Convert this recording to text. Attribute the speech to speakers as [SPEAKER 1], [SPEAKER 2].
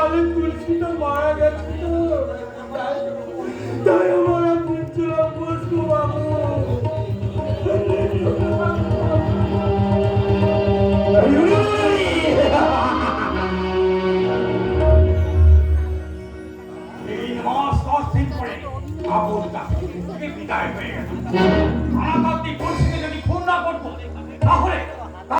[SPEAKER 1] আমি তুলসী তো মারা গেছে তো তাই আমরা বুঝছিলাম বসবো বাবু
[SPEAKER 2] বিদায় হয়ে গেল।